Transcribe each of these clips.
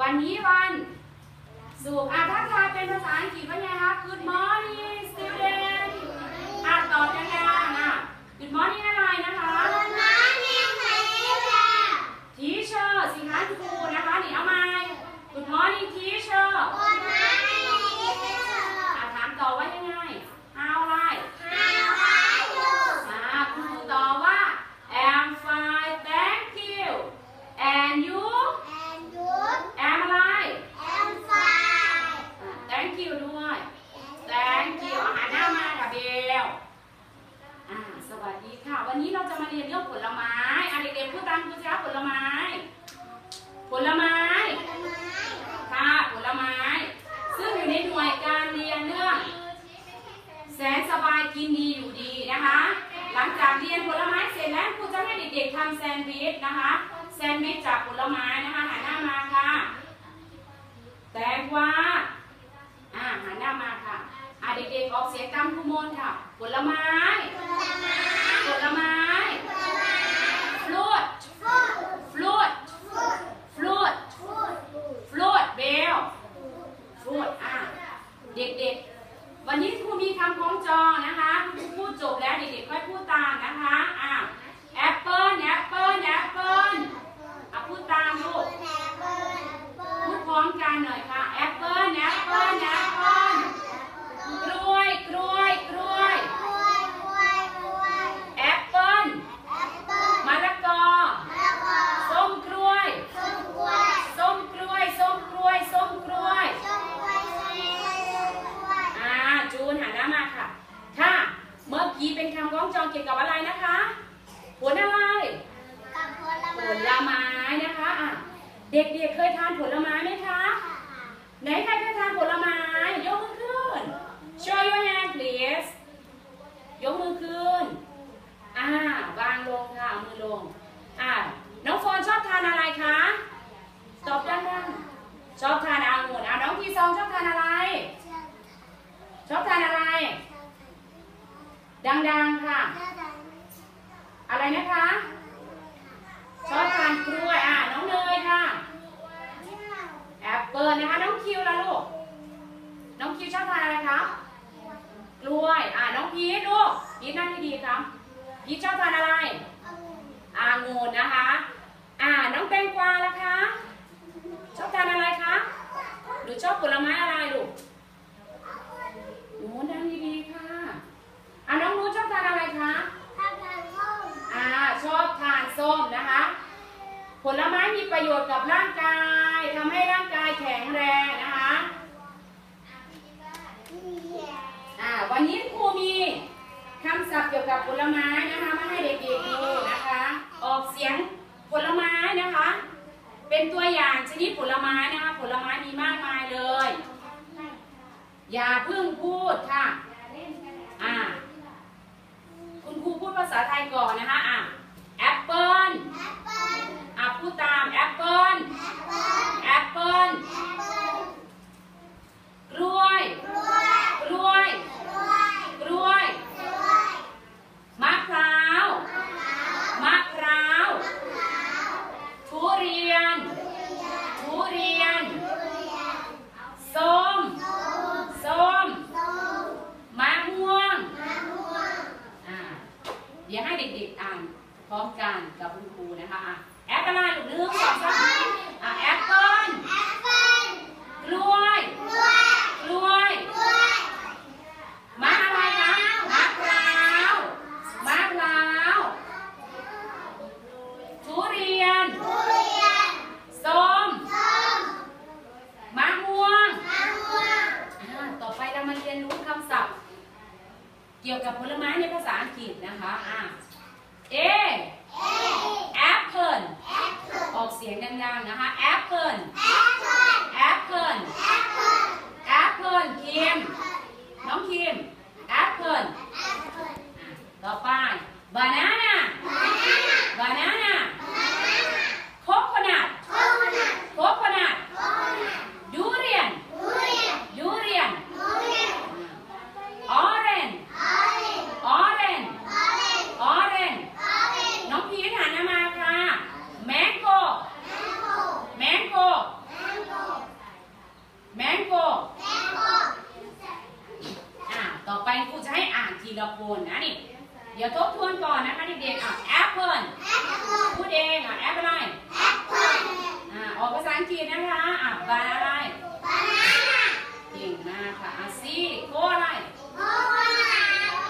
วันนี้วันสุกอะทักทายเป็นภาษาอังกฤษว่าไงคะ Good morning student อะตอบยังไงอะ Good morning อะไรนะคะ teacher สิคะคุณครูนะคะนี่เอาใหม่ Good morning teacher อะถามต่อว่ายังไง How อะไรอ่าคุณครูตอบว่า I'm fine thank you and you am อะไร อะ thank you ด้วย thank you อาหารหน้ามาค่ะเบลอ่าสวัสดีค่ะ วันนี้เราจะ มาเรียนเรื่องผลไม้อะเด็กๆพูดตามครูสิคะผลไม้ ผลไม้ ค่ะ ผลไม้ ซึ่งอยู่ในหน่วยการเรียนเรื่อง แสนสบายกินดีอยู่ดีนะคะ หลังจากเรียนผลไม้เสร็จแล้วครูจะให้เด็กๆทำแซนด์วิชนะคะ แซนด์วิชจากผลไม้นะคะหันหน้ามาค่ะ แตงกวาอ่าหันหน้ามาค่ะอ่าเด็กๆออกเสียงตามครูมนค่ะ ผลไม้ ผลไม้ลูดฟลูดฟลูดฟลูดเบลฟลูดอ่า เด็กๆ วันนี้ครูมีคำคล้องจองนะคะครูพูดจบแล้วเด็กๆค่อยพูดตามนะคะอ่าแอปเปิ้ลแอปเปิ้ลแอปเปิ้ลอะพูดตามลูก พูดพร้อมกันหน่อยค่ะแอปเปิ้ลแอปเปิ้ลแอปเปิ้ลกล้วยกล้วยกล้วยแอปเปิ้ลมะละกอส้มกล้วยส้มกล้วยส้มกล้วยส้มกล้วยอ่าจูนหันหน้ามาค่ะ ค่ะ เมื่อกี้เป็นคำคล้องจองเกี่ยวกับอะไรนะคะผลอะไร ผลไม้นะคะอะ เคยทานผลไม้ไหมคะ ไหนใครเคยทานผลไม้ ยกมือขึ้น show your hand please ยกมือขึ้น อ่าวางลงค่ะ มือลง อ่าน้องโฟนชอบทานอะไรคะ ตอบดังๆชอบทานองุ่นอ่าน้องพีซองชอบทานอะไร ชอบทานอะไร ดังๆค่ะ อะไรนะคะ ชอบทานกล้วย อ่าน้องเนยค่ะ แอปเปิลนะคะ น้องคิวล่ะลูก น้องคิวชอบทานอะไรคะ กล้วย อ่าน้องพีทลูก พีทนั่งให้ดีครับ พีทชอบทานอะไร อางุ่นนะคะ อ่า น้องแตงกวาล่ะคะ ชอบทานอะไรคะหรือชอบผลไม้อะไรลูกหนูนั่งดีๆค่ะ อ่าน้องนูชอบทานอะไรคะอ่า ชอบทานส้มนะคะ ผลไม้มีประโยชน์กับร่างกายทำให้ร่างกายแข็งแรงนะคะ อ่า วันนี้ครูมีคำศัพท์เกี่ยวกับผลไม้นะคะมาให้เด็กๆดูนะคะ ออกเสียงผลไม้ นะคะ เป็นตัวอย่างชนิดผลไม้นะคะ ผลไม้มีมากมายเลย อย่าเพิ่งพูดค่ะ อ่า คุณครูพูดภาษาไทยก่อนนะคะ อะแอปเปิ้ลอะพูดตามแอปเปิ้ลแอปเปิ้ลกล้วย กล้วย กล้วย มะพร้าว มะพร้าว ทุเรียน ทุเรียน ส้ม ส้ม มะม่วง อ่า เดี๋ยวให้เด็กๆอ่าน พร้อมกันกับคุณครูนะคะอะแอปอะไรลูกเนื้อสองสามอะแอปเปิ้ลกล้วยกล้วยมะอะไรคะมะพร้าวมะพร้าวทุเรียนส้มมะม่วงอ่าต่อไปเรามาเรียนรู้คำศัพท์ เกี่ยวกับผลไม้ในภาษาอังกฤษนะคะอ่า เอแอปเปิลออกเสียงดังๆนะคะแอปเปิล บาาอะไร บานาเก่งมากค่ะอาซีโคอะไร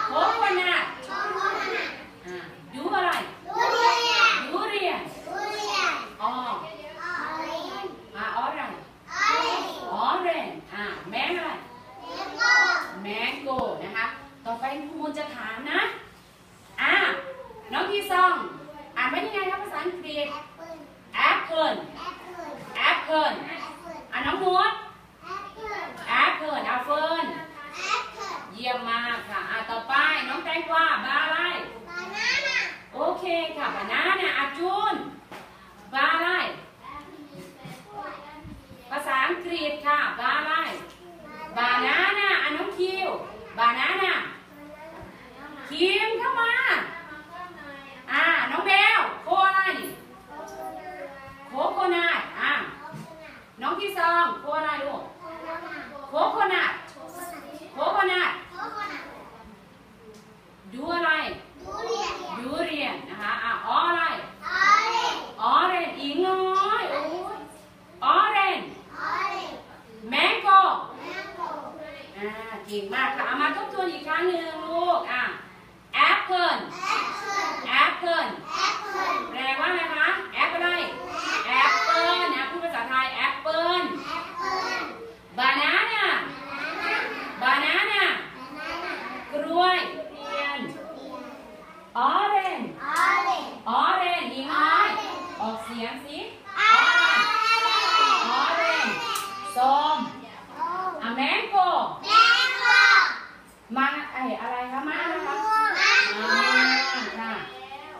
โคโคนาค่าดูอะไรดูเรียนอ๋ออ่าออรนออเรนอ่าแมงอะไรแมงโกนะคะ ต่อไปครูมูลถามนะ อ่า น้องพี่ซอง อ่านว่ายังไงครับภาษาอังกฤษแอปเปิลแอปเปิลแอปเปิล ฟิร์นเยี่ยมมากค่ะอะต่อไปน้องแตงกวาบาอะไรโอเคค่ะบานาน่ะอาจูนบาอะไรภาษาอังกฤษค่ะบาอะไรบานาน่ะอะน้องคิวบานาน่ะคิมเข้ามาอ่า น้องเบลโคอะไรนี่โคโคนัทอะ น้อง ที่ซองโคอะไรลูกโคโคนัทโคโคนัทดูอะไรดูเรียนนะคะอะอออะไรออเรนอีกน้อยโอ้ยออเรนแมงโกอ่าเก่งมากค่ะเอามาทบทวนอีกครั้งหนึ่งลูกอะแอปเปิลแอปเปิลแปลว่าอะไรคะแอปอะไรแอปเปิลนะพูดภาษาไทยแอปเปิลบานาน่าบานาน่ากล้วยเรียนออเรนออเรนอีกน้อยออกเสียงสิออเรนส้มอะแมงโกมาไออะไรคะมานะคะอ่าค่ะ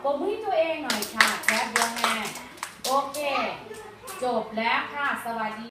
ปร บมือให้ตัวเองหน่อยค่ะแคปยังไงโอเค จบแล้วค่ะ สวัสดี